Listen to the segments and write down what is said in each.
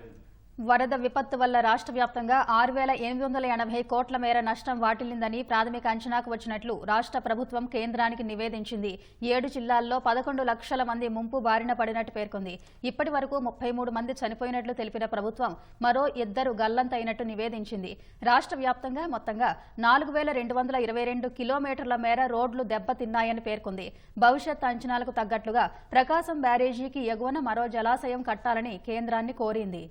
Amen. వరద విపత్తు వల్ల రాష్ట్ర వ్యాప్తంగా ఆరు వేల ఎనిమిది వందల ఎనభై కోట్ల మేర నష్టం వాటిల్లిందని ప్రాథమిక అంచనాకు వచ్చినట్లు రాష్ట్ర ప్రభుత్వం కేంద్రానికి నివేదించింది. ఏడు జిల్లాల్లో పదకొండు లక్షల మంది ముంపు బారిన పడినట్టు పేర్కొంది. ఇప్పటి వరకు ముప్పై మూడు మంది చనిపోయినట్లు తెలిపిన ప్రభుత్వం మరో ఇద్దరు గల్లంతైనట్టు నివేదించింది. రాష్ట్ర వ్యాప్తంగా మొత్తంగా నాలుగు వేల రెండు వందల ఇరవై రెండు కిలోమీటర్ల మేర రోడ్లు దెబ్బతిన్నాయని పేర్కొంది. భవిష్యత్ అంచనాలకు తగ్గట్లుగా ప్రకాశం బ్యారేజీకి ఎగువన మరో జలాశయం కట్టాలని కేంద్రాన్ని కోరింది.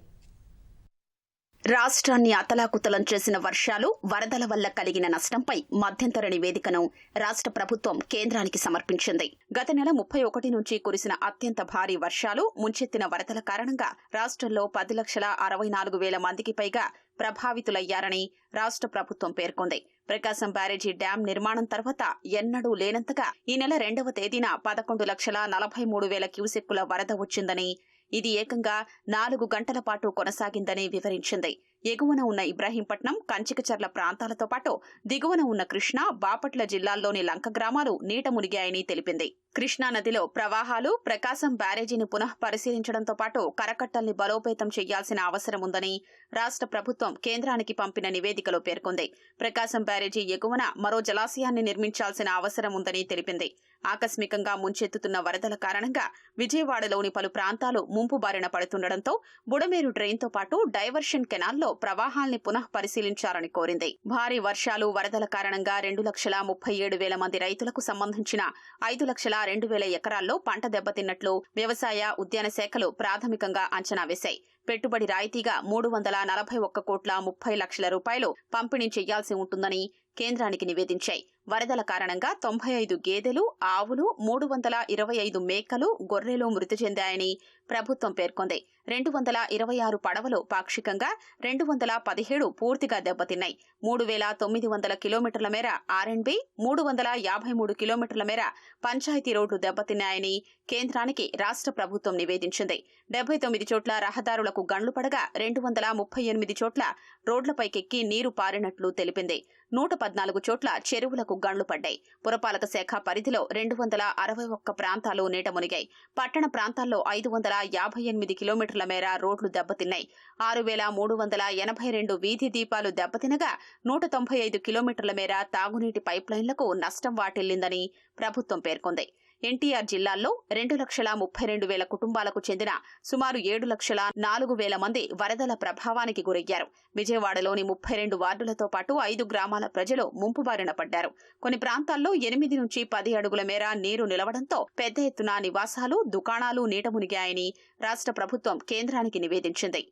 రాష్ట్రాన్ని అతలాకుతలం చేసిన వర్షాలు వరదల వల్ల కలిగిన నష్టంపై మధ్యంతర నివేదికను రాష్ట్ర ప్రభుత్వం కేంద్రానికి సమర్పించింది. గత నెల ముప్పై ఒకటి నుంచి కురిసిన అత్యంత భారీ వర్షాలు ముంచెత్తిన వరదల కారణంగా రాష్ట్రంలో పది లక్షల అరవై నాలుగు వేల మందికి పైగా ప్రభావితులయ్యారని రాష్ట్ర ప్రభుత్వం పేర్కొంది. ప్రకాశం బ్యారేజీ డ్యాం నిర్మాణం తర్వాత ఎన్నడూ లేనంతగా ఈ నెల రెండవ తేదీన పదకొండు లక్షల నలభై మూడు వేల క్యూసెక్కుల వరద వచ్చిందని ఇది ఏకంగా నాలుగు గంటల పాటు కొనసాగిందని వివరించింది. ఎగువన ఉన్న ఇబ్రాహీంపట్నం కంచికచర్ల ప్రాంతాలతో పాటు దిగువన ఉన్న కృష్ణా బాపట్ల జిల్లాల్లోని లంక గ్రామాలు నీట మునిగాయని తెలిపింది. కృష్ణా నదిలో ప్రవాహాలు ప్రకాశం బ్యారేజీని పునః పరిశీలించడంతో పాటు కరకట్టల్ని బలోపేతం చేయాల్సిన అవసరం ఉందని రాష్ట్ర ప్రభుత్వం కేంద్రానికి పంపిన నివేదికలో పేర్కొంది. ప్రకాశం బ్యారేజీ ఎగువన మరో జలాశయాన్ని నిర్మించాల్సిన అవసరం ఉందని తెలిపింది. ఆకస్మికంగా ముంచెత్తుతున్న వరదల కారణంగా విజయవాడలోని పలు ప్రాంతాలు ముంపు బారిన పడుతుండటంతో బుడమేరు డ్రైన్తో పాటు డైవర్షన్ కెనాల్లో ప్రవాహాల్ని పునః పరిశీలించాలని కోరింది. భారీ వర్షాలు వరదల కారణంగా రెండు లక్షల ముప్పై ఏడు వేల మంది రైతులకు సంబంధించిన ఐదు లక్షల రెండు వేల ఎకరాల్లో పంట దెబ్బతిన్నట్లు వ్యవసాయ ఉద్యాన శాఖలు ప్రాథమికంగా అంచనా వేశాయి. పెట్టుబడి రాయితీగా మూడు వందల నలభై ఒక్క కోట్ల ముప్పై లక్షల రూపాయలు పంపిణీ చేయాల్సి ఉంటుందని కేంద్రానికి నివేదించాయి. వరదల కారణంగా తొంభై ఐదు గేదెలు ఆవులు మూడు వందల ఇరవై ఐదు మేకలు గొర్రెలు మృతి చెందాయని ప్రభుత్వం పేర్కొంది. రెండు వందల ఇరవై ఆరు పడవలు పాక్షికంగా రెండు వందల పదిహేడు పూర్తిగా దెబ్బతిన్నాయి. మూడు వేల తొమ్మిది వందల కిలోమీటర్ల మేర ఆర్ఎండ్బి మూడు వందల యాభై మూడు కిలోమీటర్ల మేర పంచాయతీ రోడ్లు దెబ్బతిన్నాయని కేంద్రానికి రాష్ట్ర ప్రభుత్వం నివేదించింది. డెబ్బై తొమ్మిది చోట్ల రహదారులకు గండ్లు పడగా రెండు వందల ముప్పై ఎనిమిది చోట్ల రోడ్లపైకెక్కి నీరు పారినట్లు తెలిపింది. నూట పద్నాలుగు చోట్ల చెరువులకు గండ్లు పడ్డాయి. పురపాలక శాఖ పరిధిలో రెండు వందల అరవై ఒక్క ప్రాంతాలు నీట మునిగాయి. పట్టణ ప్రాంతాల్లో ఐదు వందల యాభై ఎనిమిది కిలోమీటర్ల మేర రోడ్లు దెబ్బతిన్నాయి. ఆరు వేల మూడు వందల ఎనభై రెండు వీధి దీపాలు దెబ్బతినగా నూట తొంభై ఐదు కిలోమీటర్ల మేర తాగునీటి పైప్లైన్లకు నష్టం వాటిల్లిందని ప్రభుత్వం పేర్కొంది. ఎన్టీఆర్ జిల్లాల్లో రెండు లక్షల ముప్పై రెండు వేల కుటుంబాలకు చెందిన సుమారు ఏడు లక్షల నాలుగు వేల మంది వరదల ప్రభావానికి గురయ్యారు. విజయవాడలోని ముప్పై రెండు వార్డులతో పాటు ఐదు గ్రామాల ప్రజలు ముంపుబారిన పడ్డారు. కొన్ని ప్రాంతాల్లో ఎనిమిది నుంచి పది అడుగుల మేర నీరు నిలవడంతో పెద్ద ఎత్తున నివాసాలు దుకాణాలు నీట మునిగాయని రాష్ట్ర ప్రభుత్వం కేంద్రానికి నివేదించింది.